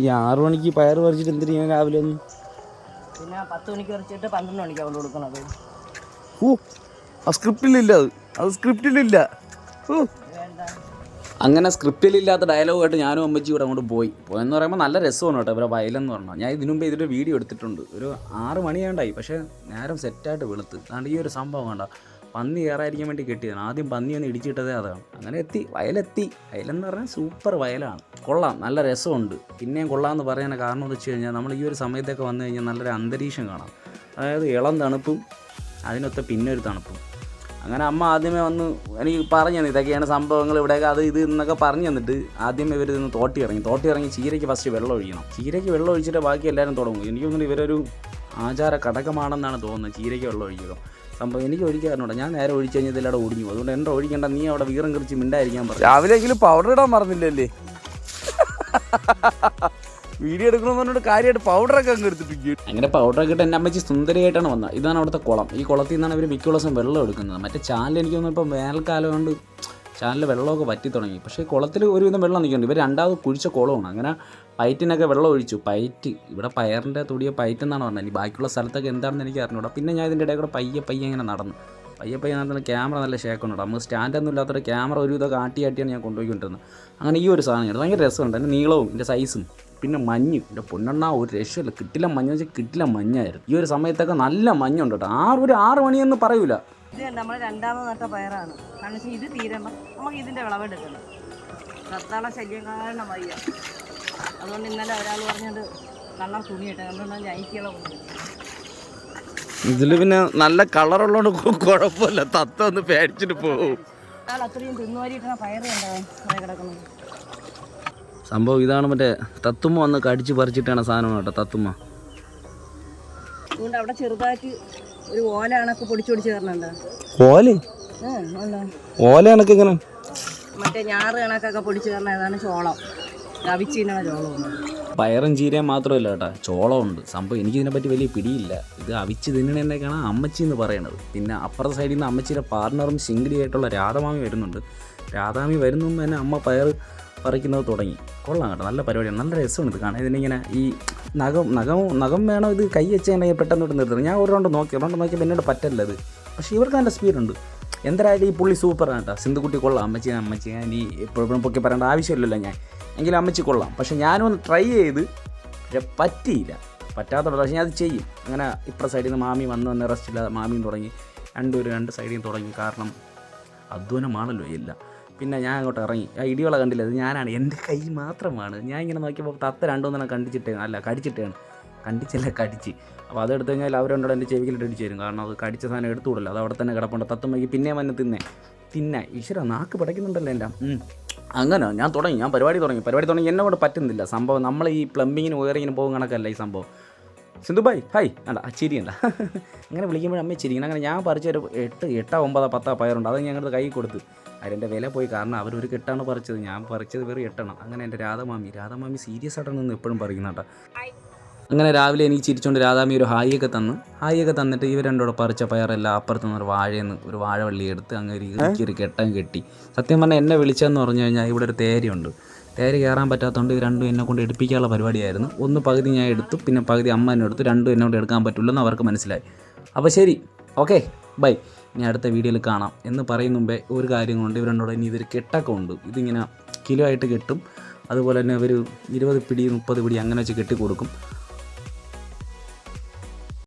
ഈ ആറു മണിക്ക് പയർ പറിച്ചിട്ട് എന്തിനു ഞാൻ രാവിലെ ഒന്ന് പിന്നെ പത്ത് മണിക്ക് പറിച്ചിട്ട് പന്ത്രണ്ട് മണിക്ക് കൊണ്ട് കൊടുക്കണത്. ഓ ആ സ്ക്രിപ്റ്റിലില്ല അത്. അത് സ്ക്രിപ്റ്റിലില്ല. ഓ വേണ്ട അങ്ങനെ സ്ക്രിപ്റ്റിലില്ലാത്ത ഡയലോഗായിട്ട് ഞാനും അമ്മച്ചി ഇവിടെ അങ്ങോട്ട് പോയി. പോയെന്ന് പറയുമ്പോൾ നല്ല രസമാണ് കേട്ടോ ഇവരെ വയലെന്ന് പറഞ്ഞാൽ ഞാൻ ഇതിനു മുമ്പ് ഇതിന്റെ വീഡിയോ എടുത്തിട്ടുണ്ട്. ഒരു ആറ് മണിയാണ്ടായി. പക്ഷേ നേരം സെറ്റായിട്ട് വെളുത്ത്. അതുകൊണ്ട് ഈ ഒരു സംഭവം കണ്ട. പന്നി കയറാതിരിക്കാൻ വേണ്ടി കെട്ടിയതാണ്. ആദ്യം പന്നി ഒന്ന് ഇടിച്ചിട്ടതേ അതാണ്. അങ്ങനെ എത്തി. വയലെത്തി. വയലെന്ന് പറഞ്ഞാൽ സൂപ്പർ വയലാണ്. കൊള്ളാം. നല്ല രസമുണ്ട്. പിന്നെയും കൊള്ളാമെന്ന് പറയാൻ കാരണം എന്ന് വെച്ച് കഴിഞ്ഞാൽ നമ്മൾ ഈ ഒരു സമയത്തൊക്കെ വന്നു കഴിഞ്ഞാൽ നല്ലൊരു അന്തരീക്ഷം കാണാം. അതായത് ഇളം തണുപ്പും അതിനൊത്ത പിന്നൊരു തണുപ്പും. അങ്ങനെ അമ്മ ആദ്യമേ വന്ന് എനിക്ക് പറഞ്ഞു തന്നു ഇതൊക്കെയാണ് സംഭവങ്ങൾ ഇവിടെയൊക്കെ അത് ഇത് എന്നൊക്കെ പറഞ്ഞു തന്നിട്ട് ആദ്യമേ ഇവർ നിന്ന് തോട്ടി ഇറങ്ങി. തോട്ടി ഇറങ്ങി ചീരയ്ക്ക് ഫസ്റ്റ് വെള്ളം ഒഴിക്കണം. ചീരയ്ക്ക് വെള്ളം ഒഴിച്ചിട്ട് ബാക്കി എല്ലാവരും തുടങ്ങും. എനിക്ക് തോന്നുന്നു ഇവരൊരു ആചാര ഘടകമാണെന്നാണ് തോന്നുന്നത്. ചീരയ്ക്ക് വെള്ളം ഒഴിക്കുക. സംഭവം എനിക്ക് ഒഴിക്കാറുണ്ട് ഞാൻ നേരെ ഒഴിച്ചു കഴിഞ്ഞാൽ ഇതിലവിടെ ഒടിഞ്ഞു അതുകൊണ്ട് എന്റെ ഒഴിക്കേണ്ട നീ അവിടെ വീറം കുറിച്ച് മിണ്ടായിരിക്കാൻ പറഞ്ഞു രാവിലെ എങ്കിലും പൗഡർ ഇടാൻ മറന്നില്ലല്ലേ? വീഡിയോ എടുക്കണമെന്ന് പറഞ്ഞിട്ട് കാര്യമായിട്ട് പൗഡറൊക്കെ അങ്ങ് എടുത്തിട്ട് അങ്ങനെ പൗഡറൊക്കെ ഇട്ട് എന്റെ അമ്മച്ചി സുന്ദരിയായിട്ടാണ് വന്നത്. ഇതാണ് അവിടുത്തെ കുളം. ഈ കുളത്തിൽ നിന്നാണ് ഇവർ മിക്ക ദിവസം വെള്ളം എടുക്കുന്നത്. മറ്റേ ചാനൽ എനിക്ക് തോന്നുന്നു ഇപ്പോൾ വേനൽക്കാലം കൊണ്ട് ചാനലിൽ വെള്ളമൊക്കെ വറ്റി തുടങ്ങി. പക്ഷേ കുളത്തിൽ ഒരുവിധം വെള്ളം നിൽക്കുന്നുണ്ട്. ഇവർ രണ്ടാമത് കുഴിച്ച കുളമാണ്. അങ്ങനെ പൈറ്റിനൊക്കെ വെള്ളം ഒഴിച്ചു. പൈറ്റ് ഇവിടെ പയറിന്റെ തൊടിയ പൈറ്റ് എന്നാണ് പറഞ്ഞത്. ഇനി ബാക്കിയുള്ള സ്ഥലത്തൊക്കെ എന്താണെന്ന് എനിക്ക് അറിഞ്ഞൂടാ. പിന്നെ ഞാൻ ഇതിന്റെ ഇടയിൽ കൂടെ പയ്യെ പയ്യെ ഇങ്ങനെ നടന്നു. പയ്യെ പയ്യെ നടന്ന ക്യാമറ നല്ല ഷേക്കുണ്ട് നമുക്ക് സ്റ്റാൻഡൊന്നും ഇല്ലാത്തൊരു ക്യാമറ ഒരു ഇതൊക്കെ ആട്ടി ഞാൻ കൊണ്ടുപോയിക്കൊണ്ടിരുന്നത്. അങ്ങനെ ഈ ഒരു സാധനം ഭയങ്കര രസമുണ്ട്. അതിന്റെ നീളവും എന്റെ സൈസും പിന്നെ മഞ്ഞ്. എന്റെ പൊന്നെണ്ണ ഒരു രക്ഷയില്ല. കിട്ടില്ല മഞ്ഞ് വെച്ചാൽ കിട്ടില്ല മഞ്ഞായിരുന്നു. ഈ ഒരു സമയത്തൊക്കെ നല്ല മഞ്ഞുണ്ട് കേട്ടോ. ആറ് ഒരു ആറ് മണിയൊന്നും പറയൂല. അതുകൊണ്ട് ഇന്നലെ ഒരാൾ പറഞ്ഞത് കള്ളം തുണിയിട്ടെ അതുകൊണ്ട് ജൈക്കിള കൊണ്ടു ഇതിൽ പിന്നെ നല്ല കളറുള്ളതുകൊണ്ട് കുഴപ്പമില്ല. തത്ത ഒന്ന് പേടിച്ചിട്ട് പോകും സംഭവം ഇതാണ് മറ്റേ തത്തുമ്മ വന്ന് കടിച്ച് പറിച്ചിട്ടാണ് സാധനം കേട്ടോ തത്തുമ്മ. അവിടെ ചെറുതായിട്ട് ഒരു ഓല കണക്ക് തരണുണ്ട്. ഓല? ഓല കണക്ക് ഇങ്ങനെ മറ്റേ ഞാറ് കണക്കൊക്കെ പൊടിച്ച് തരണ ഏതാണ് ചോളം. കവിച്ചിന്നാണ് ചോളം പയറും ചീരയും മാത്രമല്ല കേട്ടോ. ചോളമുണ്ട്. സംഭവം എനിക്കിതിനെപ്പറ്റി വലിയ പിടിയില്ല. ഇത് അവിച്ച് തിന്നണേക്കാണ് അമ്മച്ചി എന്ന് പറയുന്നത് പിന്നെ അപ്പുറത്തെ സൈഡിൽ നിന്ന് അമ്മച്ചിയുടെ പാർട്ണറും ശിങ്കിടി ആയിട്ടുള്ള രാധമാമി വരുന്നുണ്ട്. രാധാമി വരുന്നു തന്നെ അമ്മ പയർ പറിക്കുന്നത് തുടങ്ങി. കൊള്ളാം കേട്ടോ. നല്ല പരിപാടിയാണ്. നല്ല രസമാണ് ഇത് കാണാൻ. ഇതിനിങ്ങനെ ഈ നഖം നഖം നഖം വേണം ഇത് കൈ വെച്ച് കഴിഞ്ഞാൽ പെട്ടെന്ന് ഇട്ട് നിർത്തണം. ഞാൻ ഒരു റൗണ്ട് നോക്കി. റൗണ്ട് നോക്കിയപ്പോൾ എന്നോട് പറ്റല്ല അത് പക്ഷേ ഇവർക്ക് നല്ല സ്പീഡുണ്ട് എന്തായാലും ഈ പുള്ളി സൂപ്പറാണ് കേട്ടോ. സിന്ധുക്കുട്ടി കൊള്ളാം. അമ്മച്ചി അമ്മച്ചി ഞാൻ ഈ എപ്പോഴും പൊക്കി പറയേണ്ട ആവശ്യമില്ലല്ലോ ഞാൻ. എങ്കിലും അമ്മച്ചി കൊള്ളാം. പക്ഷേ ഞാനൊന്ന് ട്രൈ ചെയ്ത് പക്ഷെ പറ്റിയില്ല. പറ്റാത്ത പക്ഷേ ഞാൻ അത് ചെയ്യും. അങ്ങനെ ഇപ്പുറ സൈഡിൽ നിന്ന് മാമി വന്ന് വന്ന് റെസ്റ്റ് മാമിയും തുടങ്ങി. രണ്ടുപേരും രണ്ട് സൈഡിൽ നിന്ന് തുടങ്ങി. കാരണം അധ്വാനമാണല്ലോ ഇല്ല പിന്നെ ഞാൻ അങ്ങോട്ട് ഇറങ്ങി. ആ ഇടിവള കണ്ടില്ല? അത് ഞാനാണ്. എന്റെ കൈ മാത്രമാണ്. ഞാൻ ഇങ്ങനെ നോക്കിയപ്പോൾ തത്ത രണ്ടുമൂന്നെണ്ണം കണ്ടിച്ചിട്ടേ അല്ല കടിച്ചിട്ടാണ്. കണ്ടിച്ചല്ല കടിച്ച്. അപ്പോൾ അതെടുത്ത് കഴിഞ്ഞാൽ അവരുണ്ടോ എന്റെ ചെവിയിലിട്ട് അടിച്ചു തരും. കാരണം അത് കടിച്ച സാധനം എടുത്തു എടുത്തുകൂടല്ലോ. അത് അവിടെ തന്നെ കിടപ്പുണ്ട്. തത്തുമ്മയ്ക്ക് പിന്നെ വന്ന് തിന്നേ. തിന്നെ. ഈശ്വര നാക്ക് പടയ്ക്കുന്നുണ്ടല്ലോ എന്റെ അങ്ങനെ ഞാൻ തുടങ്ങി. ഞാൻ പരിപാടി തുടങ്ങി. പരിപാടി തുടങ്ങി എന്നെ കൊണ്ട് പറ്റുന്നില്ല. സംഭവം നമ്മൾ ഈ പ്ലംബിങ്ങിന് വയറിങ്ങിന് പോകും കണക്കല്ല ഈ സംഭവം. സിന്ധുബായ് ഹായ്. അല്ല ചിരിയല്ല അങ്ങനെ വിളിക്കുമ്പോൾ അമ്മ ചിരിക്കണം. അങ്ങനെ ഞാൻ പറിച്ച ഒരു എട്ട് എട്ടോ ഒമ്പതോ പത്തോ പയറുണ്ട്. അത് ഞങ്ങളുടെ കൈ കൊടുത്ത്. അതിന്റെ വില പോയി. കാരണം അവർ ഒരു കെട്ടാണ് പറിച്ചത്. ഞാൻ പറിച്ചത് വെറും എട്ടെണ്ണം. അങ്ങനെ എന്റെ രാധമാമി രാധമാമി സീരിയസ് ആയിട്ടാണ് നിന്ന് എപ്പോഴും പറയുന്നുണ്ടോ അങ്ങനെ രാവിലെ എനിക്ക് ചിരിച്ചുകൊണ്ട് രാധാമി ഒരു ഹായിയൊക്കെ തന്നു. ഹായിയൊക്കെ തന്നിട്ട് ഇവർ രണ്ടോടെ പറിച്ച പയറെല്ലാം അപ്പുറത്ത് നിന്ന് ഒരു വാഴയെന്ന് ഒരു വാഴവള്ളി എടുത്ത് അങ്ങ് ഒരു ഒരു കെട്ടം കെട്ടി. സത്യം പറഞ്ഞാൽ എന്നെ വിളിച്ചതെന്ന് പറഞ്ഞു കഴിഞ്ഞാൽ ഇവിടെ ഒരു തേരയുണ്ട്. തേര് കയറാൻ പറ്റാത്തതുകൊണ്ട് ഇത് രണ്ടും എന്നെ കൊണ്ട് എടുപ്പിക്കാനുള്ള പരിപാടിയായിരുന്നു. ഒന്ന് പകുതി ഞാൻ എടുത്തു പിന്നെ പകുതി അമ്മ എന്നെ എടുത്തു. രണ്ടും എന്നെ കൊണ്ട് എടുക്കാൻ പറ്റില്ലെന്ന് അവർക്ക് മനസ്സിലായി. അപ്പോൾ ശരി ഓക്കെ ബൈ. ഇനി അടുത്ത വീഡിയോയിൽ കാണാം. എന്ന് പറയും മുമ്പേ ഒരു കാര്യം കൊണ്ട് ഇവരെന്നോട് ഇനി ഇതൊരു കെട്ടൊക്കെ ഉണ്ട്. ഇതിങ്ങനെ കിലോ ആയിട്ട് കെട്ടും. അതുപോലെ തന്നെ ഒരു ഇരുപത് പിടി മുപ്പത് പിടി അങ്ങനെ വെച്ച് കെട്ടി കൊടുക്കും